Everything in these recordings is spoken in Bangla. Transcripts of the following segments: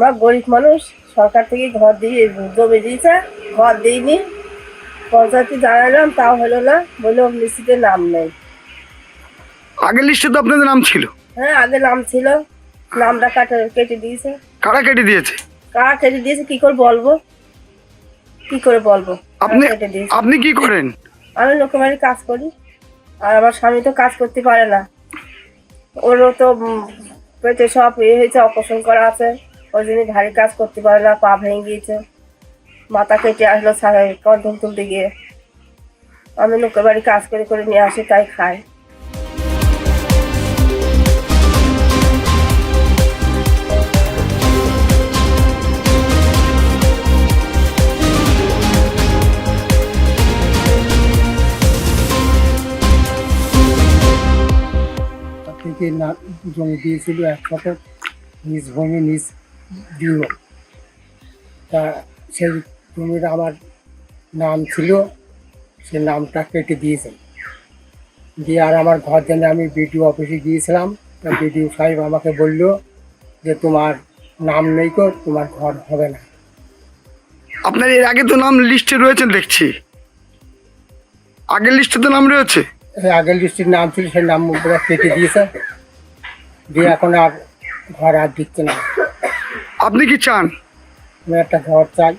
আমরা গরিব মানুষ সরকার থেকে ঘর দিয়ে জমি দিয়েছে ঘর দিইনি। পঞ্চায়েতে জানালাম তাও হলো না বলল লিস্টিতে নাম নেই। আগের লিস্টে তো আপনাদের নাম ছিল? হ্যাঁ আগে নাম ছিল। নামটা কাটে কেটে দিয়েছে। কারা কেটে দিয়েছে? কারা কেটে দিয়েছে কি করে বলব? কি করে বলব? আপনি আপনি কি করেন? আমি লোকের বাড়ি কাজ করি আর আমার স্বামী তো কাজ করতে পারে না। ওরও তো পেটে সব ইয়ে হয়েছে অপারেশন করা আছে। ওই জন্য ভারী কাজ করতে পারে না, পা ভেঙে গিয়েছে। মাথা কেটে আসলো কন্ট্রোল তুলতে গিয়ে। আমি লোকের বাড়ি কাজ করে করে নিয়ে আসি, তাই খাই। জমি দিয়েছিল এক শতক নিজ ভূমি, নিজ দিল। তা সেই জমির আমার নাম ছিল সে নামটা কেটে দিয়েছে। দিয়ে আর আমার ঘর জন্য আমি বিডিও অফিসে গিয়েছিলাম। তা বিডিও সাহেব আমাকে বলল যে তোমার নাম নেই তো তোমার ঘর হবে না। আপনার এর আগে তো নাম লিস্টে রয়েছেন দেখছি। আগের লিস্টে তো নাম রয়েছে? আগের লিস্টের নাম ছিল সেই নাম কেটে দিয়েছে। দিয়ে এখন আর ঘর আর দিচ্ছে না। আপনি কি চান? আমি একটা ঘর চাই।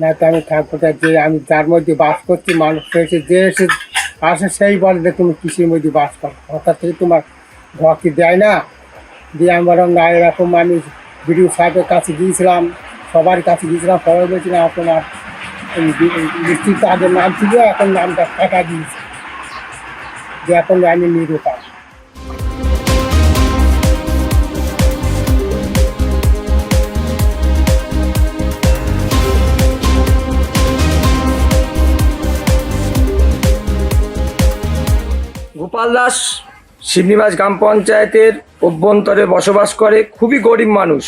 না তো আমি থাকব যে আমি যার মধ্যে বাস করছি, মানুষ এসে যে এসে আসে সেই বলে যে তুমি কৃষির মধ্যে বাস করো হঠাৎ থেকে তোমার ঘর কি দেয় না? দিয়ে আমার না, এরকম আমি বিডিও সাহেবের কাছে গিয়েছিলাম সবার কাছে গিয়েছিলাম সবাই বলছিলাম, আপনার নিশ্চিত আগের নাম ছিল, এখন নামটা কাটা দিয়েছে। যে এখন আমি নিরুপায়। গোপাল দাস শিবনিবাস গ্রাম পঞ্চায়েতের অভ্যন্তরে বসবাস করে, খুবই গরিব মানুষ।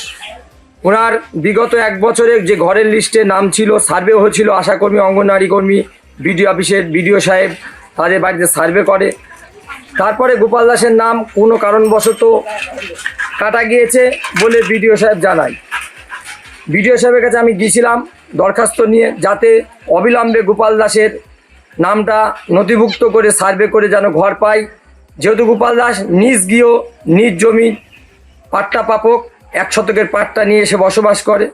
ওনার বিগত এক বছরে যে ঘরের লিস্টে নাম ছিল সার্ভে হয়েছিল, আশাকর্মী, অঙ্গনওয়াড়ি কর্মী, বিডিও অফিসের বিডিও সাহেব তাদের বাড়িতে সার্ভে করে। তারপরে গোপাল দাসের নাম কোনো কারণবশত কাটা গিয়েছে বলে বিডিও সাহেব জানায়। বিডিও সাহেবের কাছে আমি গিয়েছিলাম দরখাস্ত নিয়ে, যাতে অবিলম্বে গোপাল দাসের নামটা নথিভুক্ত করে সার্ভে করে যেন ঘর পাই। যেহেতু গোপাল দাস নিজ গিয়েও নিজ জমি পাট্টা পাপক এক শতকের পাট্টা নিয়ে এসে বসবাস করে।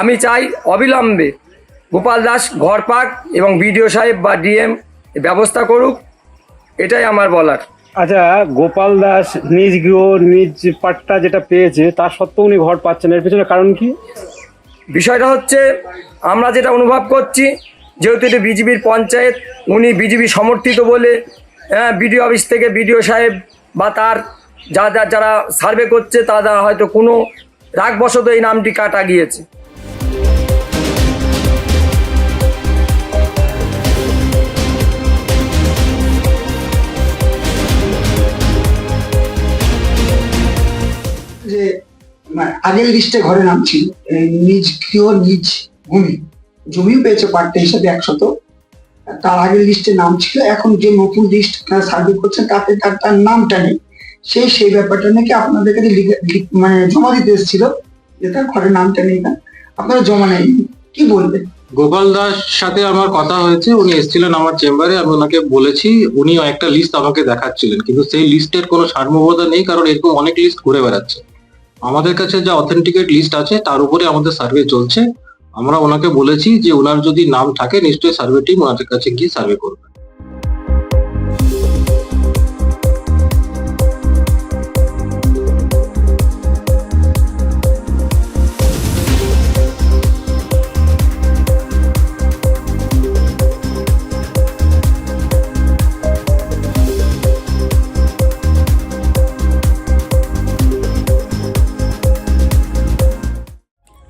আমি চাই অবিলম্বে গোপাল দাস ঘর পাক এবং বিডিও সাহেব বা ডিএম ব্যবস্থা করুক এটাই আমার বলার। আচ্ছা গোপাল দাস নিজ গৃহ নিজ পাট্টা যেটা পেয়েছে তার সত্ত্বেও উনি ঘর পাচ্ছেন এর পেছনে কারণ কি? বিষয়টা হচ্ছে আমরা যেটা অনুভব করছি যেহেতু এটা বিজেপির পঞ্চায়েত, উনি বিজেপি সমর্থিত বলে হ্যাঁ বিডিও অফিস থেকে বিডিও সাহেব বা তার যা যা যারা সার্ভে করছে, তারা হয়তো কোনো রাগবশত এই নামটি কাটা গিয়েছে। যে মানে আগের লিস্টে ঘরে নাম ছিল নিজ গৃহ, নিজ ভূমি। জমিও পেয়েছে পার্টটা হিসাবে একশত। তার আগের লিস্টে নাম ছিল, এখন যে নতুন লিস্ট সার্ভে করছে, তাতে তার তার নামটা নেই। সে সেই ব্যাপারটা নাকি আপনাদের কাছে মানে জমা দিতে এসেছিল, যে তার ঘরে নামটা নেই না। আপনারা জমা নেই কি বলবেন? গোপাল দাস সাথে আমার কথা হয়েছে, উনি এসেছিলেন আমার চেম্বারে আমি ওনাকে বলেছি, উনি একটা লিস্ট আমাকে দেখাচ্ছিলেন, কিন্তু সেই লিস্টের কোনো সার্বভৌমতা নেই, কারণ এরকম অনেক লিস্ট ঘুরে বেড়াচ্ছে। আমাদের কাছে যা অথেন্টিকেট লিস্ট আছে, তার উপরে আমাদের সার্ভে চলছে। আমরা ওনাকে বলেছি যে ওনার যদি নাম থাকে, নিশ্চয়ই সার্ভে টিম ওনাদের কাছে গিয়ে সার্ভে করবে।